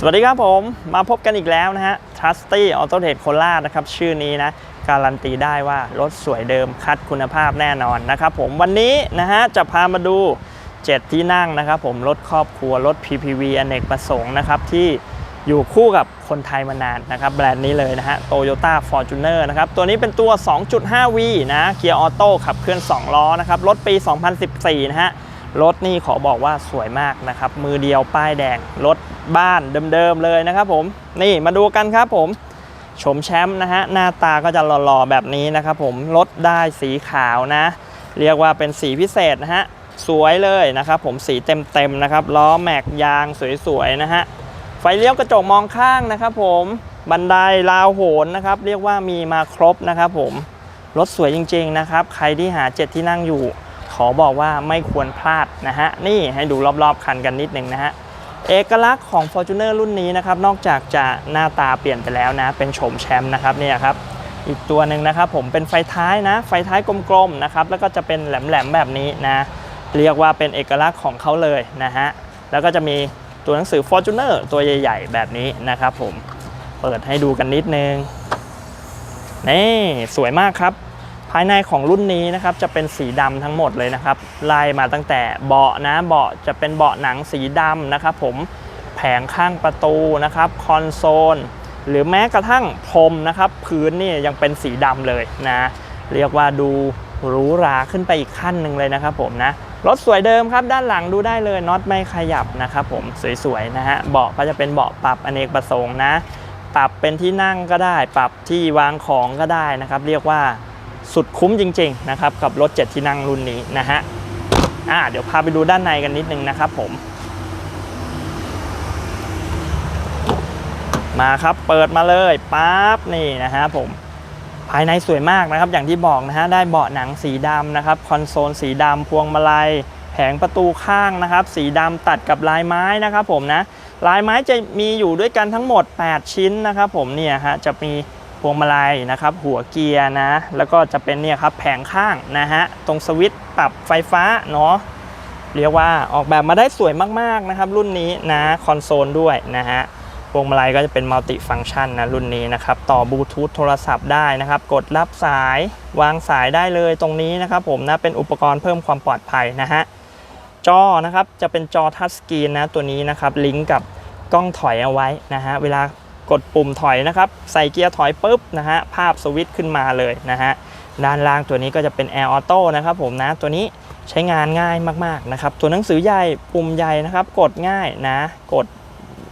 สวัสดีครับผมมาพบกันอีกแล้วนะฮะ Trusty Auto Trade โคราชนะครับ ชื่อนี้นะ การันตีได้ว่ารถสวยเดิมคัดคุณภาพแน่นอนนะครับผมวันนี้นะฮะ จะพามาดู 7 ที่นั่งนะครับผม รถครอบครัว รถ PPV อเนกประสงค์นะครับ ที่อยู่คู่กับคนไทยมานานนะครับ แบรนด์นี้เลยนะฮะ Toyota Fortuner นะครับ ตัวนี้เป็นตัว 2.5V นะเกียร์ออโต้ขับเคลื่อน 2 ล้อนะครับ รถปี 2014 นะฮะ รถนี่ขอบอกว่าสวยมากนะครับ มือเดียวป้ายแดง รถบ้านเดิมๆเลยนะครับผมนี่มาดูกันครับผมชมแชมป์นะฮะหน้าตาก็จะหล่อๆแบบนี้นะครับผมรถได้สีขาวนะ เรียกว่าเป็นสีพิเศษนะฮะสวยเลยนะครับผมสีเต็มๆนะครับล้อแม็กยางสวยๆนะฮะไฟเลี้ยวกระจกมองข้างนะครับผมบันไดราวโหนนะครับเรียกว่ามีมาครบนะครับผมรถสวยจริงๆนะครับ ใครที่หาเจ็ดที่นั่งอยู่ ขอบอกว่าไม่ควรพลาดนะฮะ นี่ให้ดูรอบๆคันกันนิดนึงนะฮะ เอกลักษณ์ของ Fortuner รุ่นนี้นะครับ นอกจากจะหน้าตาเปลี่ยนไปแล้วนะ เป็นโฉมแชมป์นะครับเนี่ยครับ อีกตัวหนึ่งนะครับผมเป็นไฟท้ายนะ ไฟท้ายกลมๆนะครับ แล้วก็จะเป็นแหลมๆแบบนี้นะ เรียกว่าเป็นเอกลักษณ์ของเขาเลยนะฮะ แล้วก็จะมีตัวหนังสือ Fortuner ตัวใหญ่ ๆ แบบนี้นะครับผม เปิดให้ดูกันนิดนึง นี่สวยมากครับ ภายในของรุ่นนี้นะครับจะเป็นสีดำทั้งหมดเลยนะครับไล่มาตั้งแต่เบาะนะเบาะจะเป็นเบาะหนังสีดำนะครับผมแผงข้างประตูนะครับคอนโซลหรือแม้กระทั่งพรมนะครับพื้นนี่ยังเป็นสีดำเลยนะ เรียกว่าดูหรูหราขึ้นไปอีกขั้นหนึ่งเลยนะครับผมนะรถสวยเดิมครับด้านหลังดูได้เลยน็อตไม่ขยับนะครับผมสวยๆนะฮะเบาะก็จะเป็นเบาะปรับอเนกประสงค์นะ ปรับเป็นที่นั่งก็ได้ ปรับที่วางของก็ได้นะครับ เรียกว่า สุดคุ้มจริงๆนะครับกับรถ 7 ที่นั่งรุ่นนี้นะฮะอ่าเดี๋ยวพาไปดูด้านในกันนิดนึงนะครับผม มาครับเปิดมาเลยปั๊บนี่นะฮะผมภายในสวยมากนะครับ อย่างที่บอกนะฮะได้เบาะหนังสีดำนะครับคอนโซลสีดำพวงมาลัยแผงประตูข้างนะครับ สีดำตัดกับลายไม้นะครับผมนะลายไม้จะมีอยู่ด้วยกันทั้งหมด 8 ชิ้นนะครับผมเนี่ยฮะจะมี พวงมาลัยนะครับ หัวเกียร์นะ แล้วก็จะเป็นเนี่ยครับแผงข้างนะฮะ ตรงสวิตช์ปรับไฟฟ้าเนาะเรียกว่าออกแบบมาได้สวยมากๆนะครับ รุ่นนี้นะคอนโซลด้วยนะฮะพวงมาลัยก็จะเป็นมัลติฟัง c t ชันนะรุ่นนี้นะครับ ต่อบลูทูธโทรศัพท์ได้นะครับ กดรับสายวางสายได้เลยตรงนี้นะครับ ผมนะเป็นอุปกรณ์เพิ่มความปลอดภัยนะฮะจอนะครับจะเป็นจอทัชสกรีนนะตัวนี้นะครับ ลิงก์กับกล้องถอยเอาไว้นะฮะเวลา กดปุ่มถอยนะครับ ใส่เกียร์ถอยปุ๊บนะฮะภาพสวิตช์ขึ้นมาเลยนะฮะด้านล่างตัวนี้ก็จะเป็น Air Auto นะครับผมนะตัวนี้ใช้งานง่ายมากๆนะครับตัวหนังสือใหญ่ปุ่มใหญ่นะครับ กดง่ายนะ กด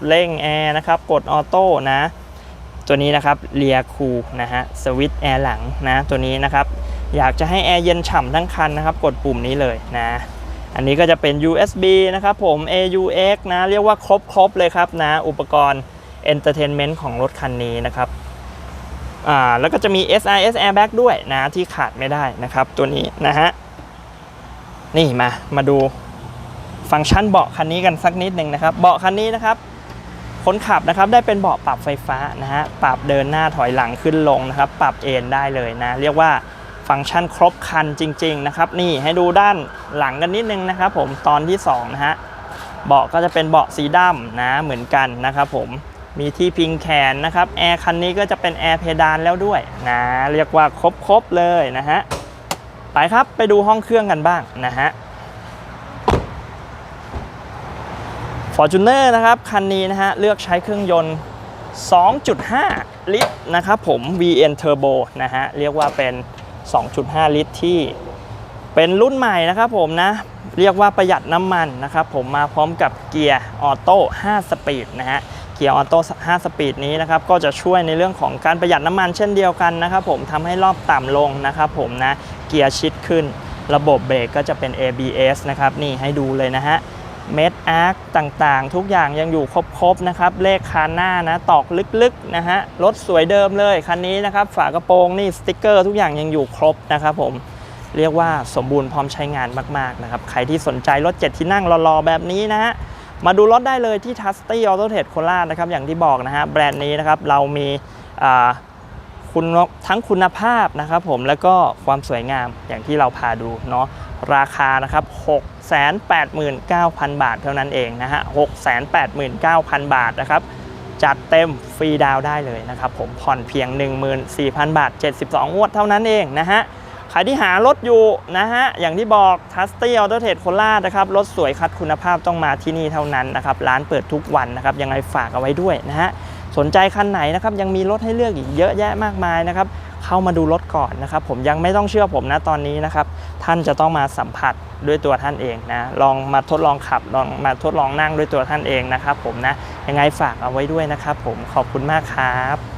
เร่งแอร์นะครับกดออโต้นะตัวนี้นะครับเลียคูนะฮะสวิตช์แอร์หลังนะตัวนี้นะครับอยากจะให้แอร์เย็นฉ่ำทั้งคันนะครับ กดปุ่มนี้เลยนะอันนี้ก็จะเป็น USB นะครับผม AUX นะเรียกว่าครบครบเลยครับนะอุปกรณ์ Entertainment ของรถคันนี้นะครับอ่าแล้วก็จะมี SIS Airbag ด้วยนะที่ขาดไม่ได้นะครับ ตัวนี้นะฮะนี่มามาดูฟังก์ชันเบาะคันนี้กันสักนิดหนึ่งนะครับ เบาะคันนี้นะครับคนขับนะครับได้เป็นเบาะปรับไฟฟ้านะฮะปรับเดินหน้าถอยหลังขึ้นลงนะครับ ปรับเอนได้เลยนะ เรียกว่าฟังก์ชันครบคันจริง ๆ นะครับ นี่ให้ดูด้านหลังกันนิดนึงนะครับ ผมตอนที่2นะฮะเบาะก็จะเป็นเบาะสีดำนะเหมือนกันนะครับ ผม มีที่พิงแขนนะครับแอร์คันนี้ก็จะเป็นแอร์เพดานแล้วด้วยนะเรียกว่าครบๆเลยนะฮะไปครับไปดูห้องเครื่องกันบ้างนะฮะ Fortuner นะครับคันนี้นะฮะเลือกใช้เครื่องยนต์ 2.5 ลิตรนะครับผม VN Turbo นะฮะเรียกว่าเป็น 2.5 ลิตรที่เป็นรุ่นใหม่นะครับผมนะเรียกว่าประหยัดน้ำมันนะครับผมมาพร้อมกับเกียร์ออโต้5สปีดนะฮะ เกียร์ออโต้5สปีดนี้นะครับก็จะช่วยในเรื่องของการประหยัดน้ำมันเช่นเดียวกันนะครับผมทำให้รอบต่ำลงนะครับผมนะเกียร์ชิดขึ้น ระบบเบรกก็จะเป็น ABS นะครับนี่ให้ดูเลยนะฮะเม็ดอาร์คต่างๆ ทุกอย่างยังอยู่ครบๆนะครับ เลขคานหน้านะ ตอกลึกๆนะฮะ รถสวยเดิมเลยคันนี้นะครับ ฝากระโปรงนี่สติกเกอร์ทุกอย่างยังอยู่ครบนะครับผม เรียกว่าสมบูรณ์พร้อมใช้งานมากๆนะครับ ใครที่สนใจรถ7ที่นั่งรอๆแบบนี้นะฮะ มาดูรถได้เลยที่ t u s t y Auto Trade โคราชนะครับอย่างที่บอกนะฮะแบรนด์นี้นะครับเรามีคุณทั้งคุณภาพนะครับผมแล้วก็ความสวยงามอย่างที่เราพาดูเนาะราคานะครับ 689,000 บาทเท่านั้นเองนะฮะ 689,000 บาทนะครับจัดเต็มฟรีดาวได้เลยนะครับผมผ่อนเพียง 14,000 บาท 72งวดเท่านั้นเองนะฮะ ครที่หารถอยู่นะฮะ อย่างที่บอกทัสตี้ออโตเทรดโคราชนะครับ รถสวยคัดคุณภาพต้องมาที่นี่เท่านั้นนะครับ ร้านเปิดทุกวันนะครับ ยังไงฝากเอาไว้ด้วยนะฮะ สนใจคันไหนนะครับ ยังมีรถให้เลือกอีกเยอะแยะมากมายนะครับ เข้ามาดูรถก่อนนะครับ ผมยังไม่ต้องเชื่อผมนะตอนนี้นะครับ ท่านจะต้องมาสัมผัสด้วยตัวท่านเองนะ ลองมาทดลองขับ ลองมาทดลองนั่งด้วยตัวท่านเองนะครับ ผมนะ ยังไงฝากเอาไว้ด้วยนะครับ ผม ขอบคุณมากครับ